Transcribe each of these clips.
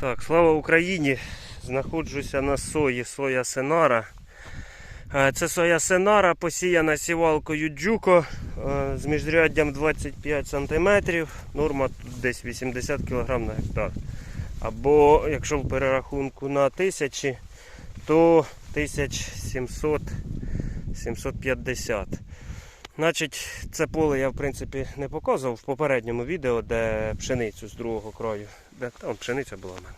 Так, слава Україні! Знаходжуся на сої соя Сенара. Е, Це соя Сенара посіяна сівалкою Джуко е, з міжряддям 25 см. Норма тут десь 80 кг на гектар. Або якщо в перерахунку на тисячі, то 1700 750. Значить, це поле я в принципі не показував в попередньому відео, де пшеницю з другого краю. Де там пшениця була в мене.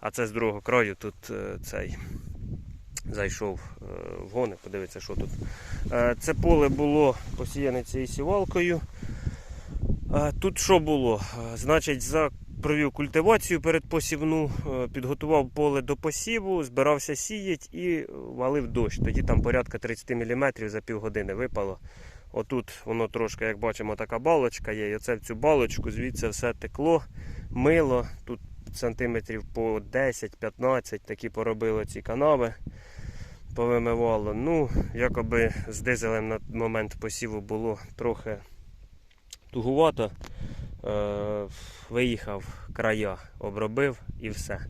А це з другого краю тут е, цей зайшов е, в гони, подивиться, що тут. Е, Це поле було посіяне цією сівалкою. Тут що було? Значить, за провів культивацію перед посівну, е, підготував поле до посіву, збирався сіяти і валив дощ. Тоді там порядка 30 мм за півгодини випало. Отут воно трошки, як бачимо, така балочка є. І оце в цю балочку звідси все текло, мило. Тут сантиметрів по 10-15 такі поробило ці канави. Повимивало. Ну, якоби з дизелем на момент посіву було трохи тугувато. Е, виїхав края, обробив і все.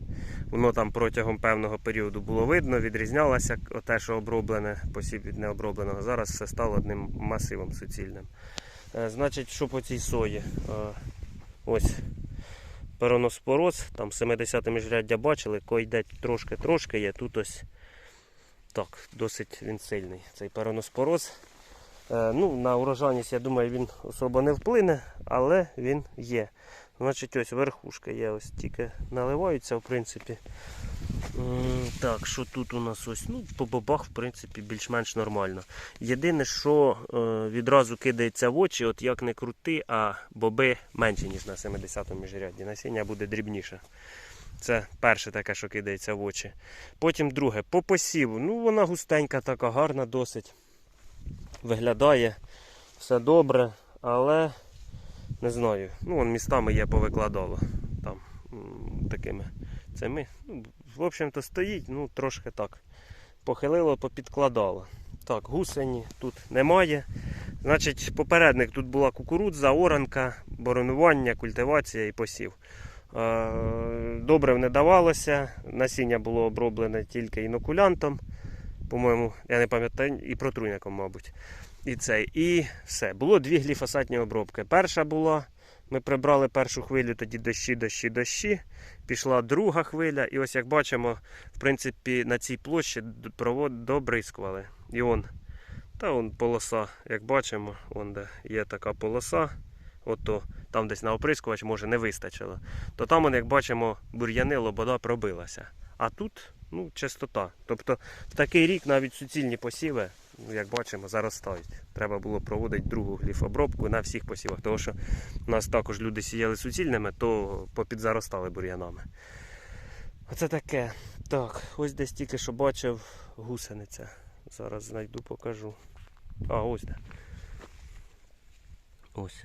Воно там протягом певного періоду було видно, відрізнялося те, що оброблене, посів від необробленого. Зараз все стало одним масивом суцільним. Е, значить, що по цій сої? Е, ось пероноспороз, там 70 міжряддя бачили, койде трошки-трошки є. Тут ось так, досить він сильний. Цей пероноспороз. Е, Ну, на урожайність, я думаю, він особо не вплине, але він є. Значить, ось верхушка є, ось тільки наливаються, в принципі. Так, що тут у нас ось? Ну, по бобах, в принципі, більш-менш нормально. Єдине, що е, відразу кидається в очі, от як не крути, а боби менші, ніж на 70-му міжрядді. Насіння буде дрібніше. Це перше таке, що кидається в очі. Потім друге, по посіву. Ну, вона густенька, така гарна досить виглядає все добре, але не знаю. Ну, вон містами є повикладало. Там такими цими. Ну, в общем-то стоїть, ну трошки так. Похилило, попідкладало. Так, гусені тут немає. Значить, попередник тут була кукурудза, оранка, боронування, культивація і посів. Е, Добре не давалося. Насіння було оброблене тільки інокулянтом. По-моєму, я не пам'ятаю, і протруйником, мабуть. І цей. І все. Було дві гліфосатні обробки. Перша була, ми прибрали першу хвилю, тоді дощі, дощі, дощі. Пішла друга хвиля, і ось як бачимо, в принципі, на цій площі провод добризкували. І он, та он полоса, як бачимо, он де є така полоса. Ото там десь на оприскувач може не вистачило. То там, як бачимо, бур'яни лобода пробилася. А тут ну, чистота. Тобто в такий рік навіть суцільні посіви, ну, як бачимо, заростають. Треба було проводити другу гліфобробку на всіх посівах. Тому що у нас також люди сіяли суцільними, то попідзаростали бур'янами. Оце таке. Так, ось десь тільки що бачив гусениця. Зараз знайду, покажу. А, ось де. Ось.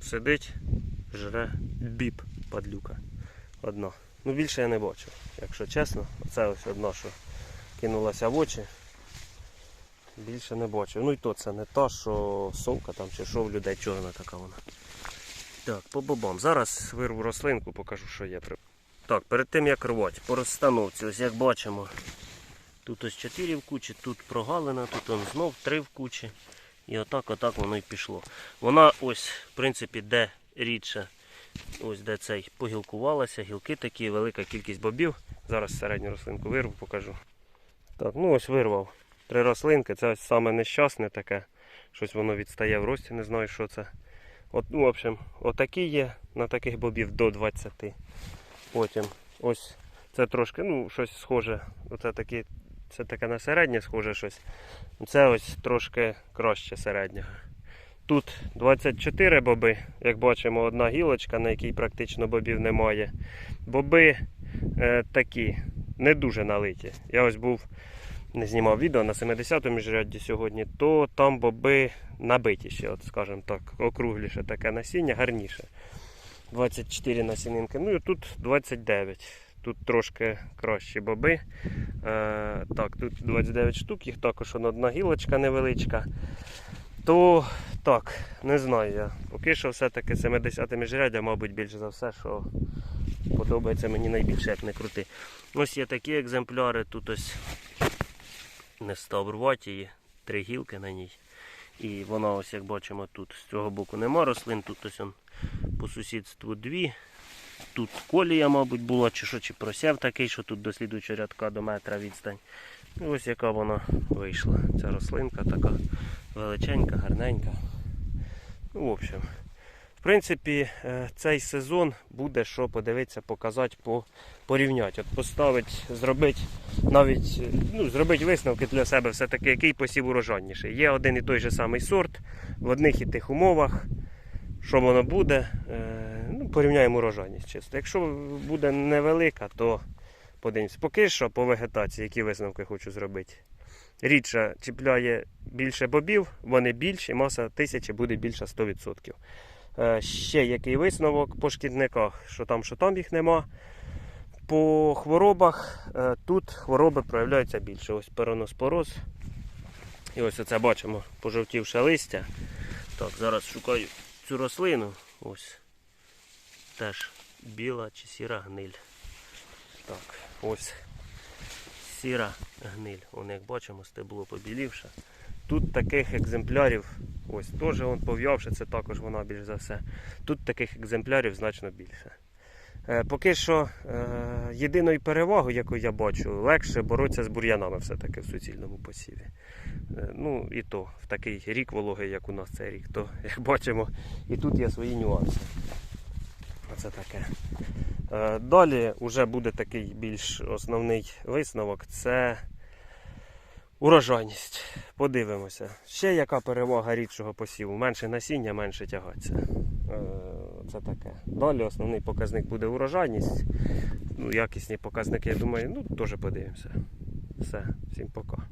Сидить, жре біб падлюка. Одна. Ну більше я не бачив, якщо чесно. Це ось одна, що кинулася в очі. Більше не бачив. Ну і то це не та, що совка там чи що в людей чорна така вона. Так, по бобам. Зараз вирву рослинку, покажу, що є. Так, перед тим як рвати, по розстановці, ось як бачимо, тут ось 4 в кучі, тут прогалина, тут он знов 3 в кучі. І отак, отак воно і пішло. Вона ось, в принципі, де рідше, ось де цей погілкувалася, гілки такі, велика кількість бобів. Зараз середню рослинку вирву, покажу. Так, ну ось вирвав. Три рослинки, це ось саме нещасне таке. Щось воно відстає в рості, не знаю, що це. От, ну, в общем, отакі є на таких бобів до 20. Потім ось це трошки, ну, щось схоже. Оце такі, це таке на середнє схоже щось. Це ось трошки краще середнього. Тут 24 боби, як бачимо, одна гілочка, на якій практично бобів немає. Боби е, такі, не дуже налиті. Я ось був, не знімав відео на 70-му міжрядді сьогодні, то там боби набитіші, от скажімо так, округліше таке насіння, гарніше. 24 насінинки. Ну і тут 29. Тут трошки кращі боби. Е, так, тут 29 штук, їх також одна гілочка невеличка. То так, не знаю я. Поки що все-таки 70 міжрядя, мабуть, більше за все, що подобається мені найбільше, як не крути. Ось є такі екземпляри, тут ось не став рвати три гілки на ній. І вона ось, як бачимо, тут з цього боку нема рослин, тут ось он, по сусідству дві. Тут колія, мабуть, була, чи що, чи просяв такий, що тут до слідуючого рядка до метра відстань. І ось яка вона вийшла. Ця рослинка така величенька, гарненька. Ну, в общем, в принципі, е, цей сезон буде що подивитися, показати, по, порівняти. От поставити, зробити навіть е, ну, зробити висновки для себе, все-таки який посів урожайніший. Є один і той же самий сорт в одних і тих умовах. Що воно буде, е, ну, порівняємо урожайність чисто. Якщо буде невелика, то подивимось. Поки що по вегетації, які висновки хочу зробити. Рідша чіпляє більше бобів, вони більші, маса тисячі буде більша 100%. Е, Ще який висновок по шкідниках, що там, що там їх нема. По хворобах е, тут хвороби проявляються більше. Ось пероноспороз. І ось оце бачимо, пожовтівше листя. Так, зараз шукаю цю рослину. Ось. Теж біла чи сіра гниль. Так, ось сіра гниль. Вон, як бачимо, стебло побілівше. Тут таких екземплярів, ось теж пов'явши, це також вона більш за все. Тут таких екземплярів значно більше. Е, Поки що е, єдиною перевагою, яку я бачу, легше боротися з бур'янами все-таки в суцільному посіві. Е, Ну і то, в такий рік вологий, як у нас цей рік, то як бачимо, і тут є свої нюанси. Оце таке. Е, Далі вже буде такий більш основний висновок це урожайність. Подивимося. Ще яка перевага рідшого посіву? Менше насіння, менше тягаться. Е, Це таке. Далі основний показник буде урожайність. Ну, якісні показники, я думаю, ну теж подивимося. Все, всім пока.